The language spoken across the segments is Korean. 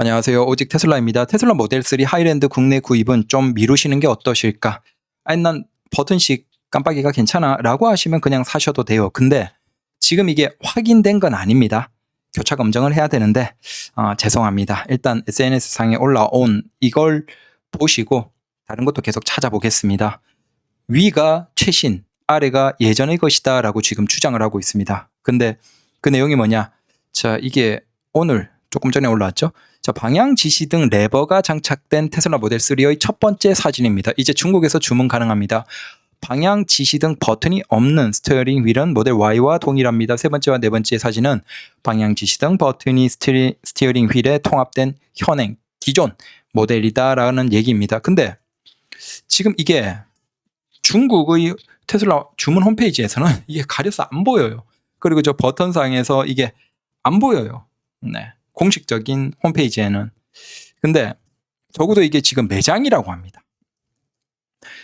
안녕하세요. 오직 테슬라입니다. 테슬라 모델 3 하이랜드 국내 구입은 좀 미루시는 게 어떠실까? 아니 난 버튼식 깜빡이가 괜찮아 라고 하시면 그냥 사셔도 돼요. 근데 지금 이게 확인된 건 아닙니다. 교차 검증을 해야 되는데 아, 죄송합니다. 일단 SNS상에 올라온 이걸 보시고 다른 것도 계속 찾아보겠습니다. 위가 최신, 아래가 예전의 것이다 라고 지금 주장을 하고 있습니다. 근데 그 내용이 뭐냐? 자, 이게 오늘 조금 전에 올라왔죠? 자, 방향 지시 등 레버가 장착된 테슬라 모델 3의 첫 번째 사진입니다. 이제 중국에서 주문 가능합니다. 방향 지시 등 버튼이 없는 스티어링 휠은 모델 Y와 동일합니다. 세 번째와 네 번째 사진은 방향 지시 등 버튼이 스티리, 스티어링 휠에 통합된 현행 기존 모델이다라는 얘기입니다. 근데 지금 이게 중국의 테슬라 주문 홈페이지에서는 이게 가려서 안 보여요. 그리고 저 버튼상에서 이게 안 보여요. 네. 공식적인 홈페이지에는. 근데 적어도 이게 지금 매장이라고 합니다.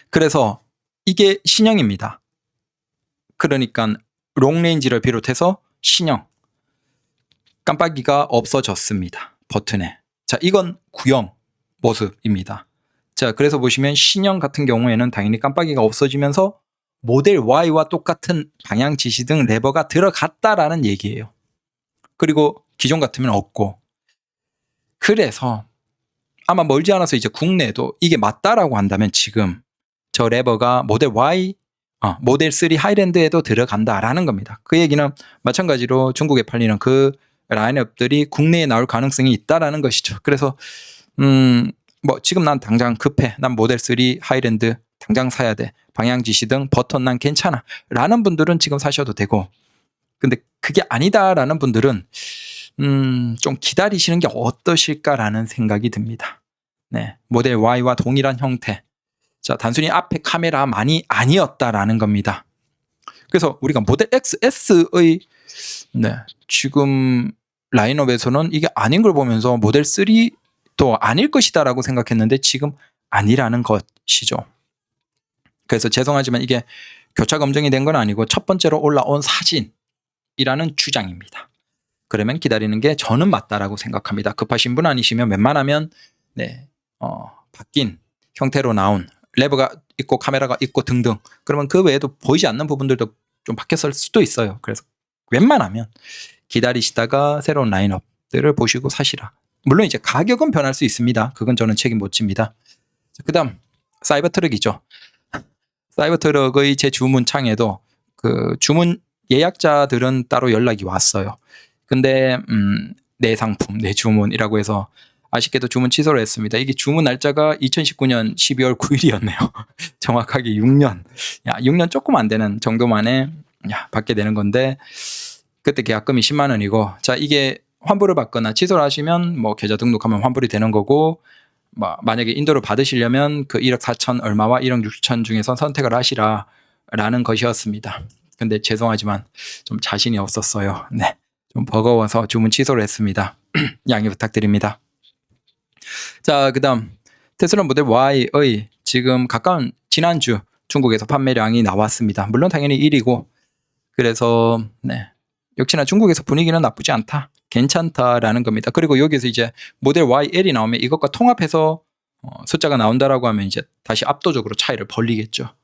그래서 이게 신형입니다. 그러니까 롱레인지를 비롯해서 신형. 깜빡이가 없어졌습니다. 버튼에. 자, 이건 구형 모습입니다. 자, 그래서 보시면 신형 같은 경우에는 당연히 깜빡이가 없어지면서 모델 Y와 똑같은 방향 지시 등 레버가 들어갔다라는 얘기예요. 그리고 기존 같으면 없고. 그래서 아마 멀지 않아서 이제 국내에도 이게 맞다라고 한다면 지금 저 레버가 모델 Y, 어, 모델 3 하이랜드에도 들어간다라는 겁니다. 그 얘기는 마찬가지로 중국에 팔리는 그 라인업들이 국내에 나올 가능성이 있다라는 것이죠. 그래서 음, 뭐 지금 난 당장 급해. 난 모델 3 하이랜드 당장 사야 돼. 방향 지시 등 버튼 난 괜찮아. 라는 분들은 지금 사셔도 되고. 근데 그게 아니다라는 분들은 음, 좀 기다리시는 게 어떠실까라는 생각이 듭니다. 네. 모델 Y와 동일한 형태. 자, 단순히 앞에 카메라만이 아니었다라는 겁니다. 그래서 우리가 모델 XS의 네, 지금 라인업에서는 이게 아닌 걸 보면서 모델 3도 아닐 것이다라고 생각했는데 지금 아니라는 것이죠. 그래서 죄송하지만 이게 교차 검증이 된 건 아니고 첫 번째로 올라온 사진이라는 주장입니다. 그러면 기다리는 게 저는 맞다라고 생각합니다. 급하신 분 아니시면 웬만하면 네, 어, 바뀐 형태로 나온 레버가 있고 카메라가 있고 등등 그러면 그 외에도 보이지 않는 부분들도 좀 바뀌었을 수도 있어요. 그래서 웬만하면 기다리시다가 새로운 라인업들을 보시고 사시라. 물론 이제 가격은 변할 수 있습니다. 그건 저는 책임 못 집니다. 그 다음 사이버 트럭이죠. 사이버 트럭의 제 주문 창에도 그 주문 예약자들은 따로 연락이 왔어요. 근데 음, 내 상품, 내 주문이라고 해서 아쉽게도 주문 취소를 했습니다. 이게 주문 날짜가 2019년 12월 9일이었네요. 정확하게 6년. 야, 6년 조금 안 되는 정도 만에 야, 받게 되는 건데 그때 계약금이 10만 원이고 자, 이게 환불을 받거나 취소를 하시면 뭐 계좌 등록하면 환불이 되는 거고 뭐 만약에 인도를 받으시려면 그 1억 4천 얼마와 1억 6천 중에서 선택을 하시라라는 것이었습니다. 근데 죄송하지만 좀 자신이 없었어요. 네. 좀 버거워서 주문 취소를 했습니다. 양해 부탁드립니다. 자, 그다음 테슬라 모델 Y의 지금 가까운 지난주 중국에서 판매량이 나왔습니다. 물론 당연히 1위고 그래서 네. 역시나 중국에서 분위기는 나쁘지 않다. 괜찮다라는 겁니다. 그리고 여기서 이제 모델 YL이 나오면 이것과 통합해서 어, 숫자가 나온다라고 하면 이제 다시 압도적으로 차이를 벌리겠죠.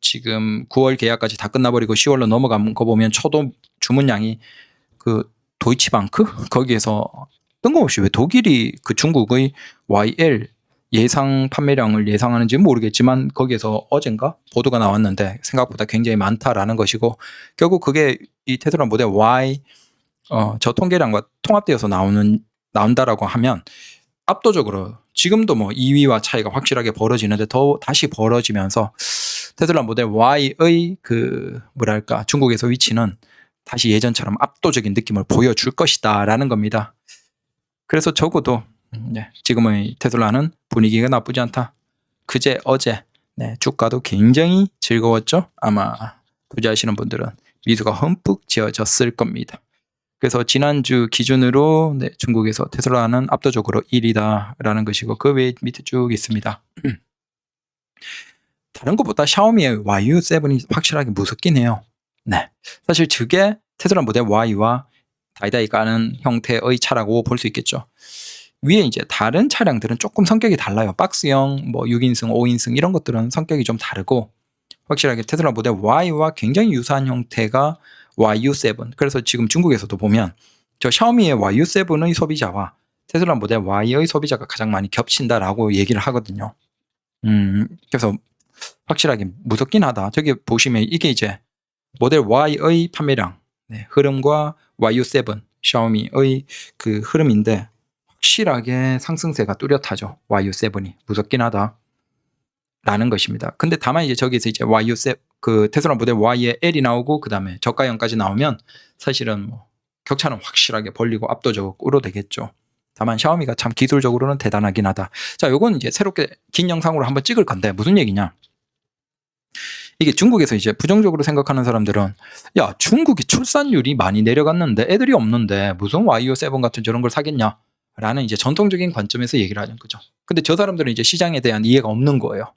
지금 9월 계약까지 다 끝나버리고 10월로 넘어간 거 보면 초도 주문량이 그 도이치방크? 거기에서 뜬금없이 왜 독일이 그 중국의 YL 예상 판매량을 예상하는지 모르겠지만 거기에서 어젠가 보도가 나왔는데 생각보다 굉장히 많다라는 것이고 결국 그게 이 테슬라 모델 Y 어, 저 통계량과 통합되어서 나오는 나온다라고 하면 압도적으로 지금도 뭐 2위와 차이가 확실하게 벌어지는데 더 다시 벌어지면서 테슬라 모델 Y의 그 뭐랄까 중국에서 위치는 다시 예전처럼 압도적인 느낌을 보여줄 것이다라는 겁니다. 그래서 적어도 네, 지금의 테슬라는 분위기가 나쁘지 않다. 그제 어제 네, 주가도 굉장히 즐거웠죠. 아마 투자하시는 분들은 미소가 흠뻑 지어졌을 겁니다. 그래서 지난주 기준으로 네, 중국에서 테슬라는 압도적으로 1위다라는 것이고 그 외에 밑에 쭉 있습니다. 다른 것보다 샤오미의 YU7이 확실하게 무섭긴 해요. 네. 사실 저게 테슬라 모델 Y와 다이다이 까는 형태의 차라고 볼 수 있겠죠. 위에 이제 다른 차량들은 조금 성격이 달라요. 박스형, 뭐 6인승, 5인승 이런 것들은 성격이 좀 다르고 확실하게 테슬라 모델 Y와 굉장히 유사한 형태가 YU7. 그래서 지금 중국에서도 보면 저 샤오미의 YU7의 소비자와 테슬라 모델 Y의 소비자가 가장 많이 겹친다라고 얘기를 하거든요. 음, 그래서 확실하게 무섭긴 하다. 저기 보시면 이게 이제 모델 Y의 판매량 네, 흐름과 YU7 샤오미의 그 흐름인데 확실하게 상승세가 뚜렷하죠. YU7이 무섭긴 하다. 라는 것입니다. 근데 다만 이제 저기서 이제 YU7 그 테슬라 모델 Y의 L이 나오고 그다음에 저가형까지 나오면 사실은 뭐 격차는 확실하게 벌리고 압도적으로 되겠죠. 다만 샤오미가 참 기술적으로는 대단하긴 하다. 자, 요건 이제 새롭게 긴 영상으로 한번 찍을 건데 무슨 얘기냐? 이게 중국에서 이제 부정적으로 생각하는 사람들은 야 중국이 출산율이 많이 내려갔는데 애들이 없는데 무슨 YO7 같은 저런 걸 사겠냐? 라는 이제 전통적인 관점에서 얘기를 하는 거죠. 근데 저 사람들은 이제 시장에 대한 이해가 없는 거예요.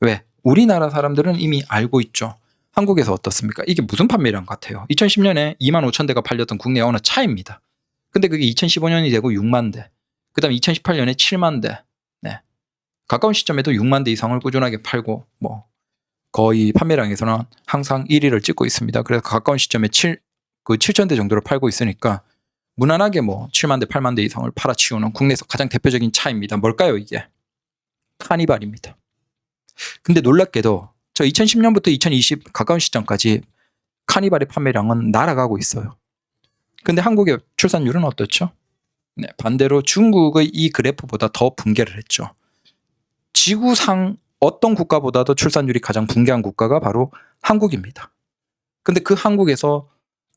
왜? 우리나라 사람들은 이미 알고 있죠. 한국에서 어떻습니까? 이게 무슨 판매량 같아요? 2010년에 2만 5천 대가 팔렸던 국내 어느 차입니다. 근데 그게 2015년이 되고 6만 대. 그 다음 2018년에 7만 대. 네. 가까운 시점에도 6만 대 이상을 꾸준하게 팔고, 뭐, 거의 판매량에서는 항상 1위를 찍고 있습니다. 그래서 가까운 시점에 7, 그 7천 대 정도를 팔고 있으니까, 무난하게 뭐 7만 대, 8만 대 이상을 팔아치우는 국내에서 가장 대표적인 차입니다. 뭘까요, 이게? 카니발입니다. 근데 놀랍게도 저 2010년부터 2020 가까운 시점까지 카니발의 판매량은 날아가고 있어요. 근데 한국의 출산율은 어떻죠? 네, 반대로 중국의 이 그래프보다 더 붕괴를 했죠. 지구상 어떤 국가보다도 출산율이 가장 붕괴한 국가가 바로 한국입니다. 근데 그 한국에서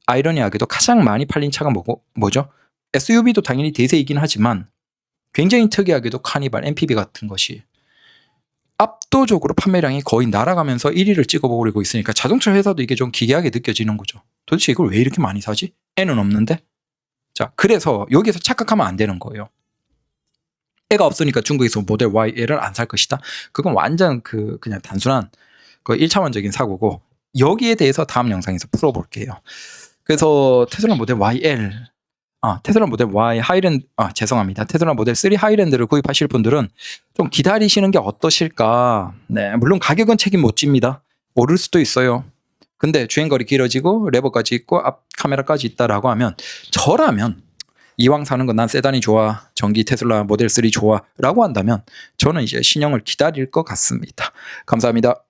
아이러니하게도 가장 많이 팔린 차가 뭐고, 뭐죠? SUV도 당연히 대세이긴 하지만 굉장히 특이하게도 카니발, MPV 같은 것이 압도적으로 판매량이 거의 날아가면서 1위를 찍어버리고 있으니까 자동차 회사도 이게 좀 기괴하게 느껴지는 거죠. 도대체 이걸 왜 이렇게 많이 사지? 애는 없는데? 자, 그래서 여기서 착각하면 안 되는 거예요. 애가 없으니까 중국에서 모델 YL을 안 살 것이다. 그건 완전 그 그냥 단순한 그 1차원적인 사고고 여기에 대해서 다음 영상에서 풀어볼게요. 그래서 테슬라 모델 YL 아, 테슬라 모델 Y 하이랜드, 아, 죄송합니다. 테슬라 모델 3 하이랜드를 구입하실 분들은 좀 기다리시는 게 어떠실까? 네, 물론 가격은 책임 못 집니다. 오를 수도 있어요. 근데 주행거리 길어지고 레버까지 있고 앞 카메라까지 있다라고 하면 저라면 이왕 사는 건 난 세단이 좋아. 전기 테슬라 모델 3 좋아. 라고 한다면 저는 이제 신형을 기다릴 것 같습니다. 감사합니다.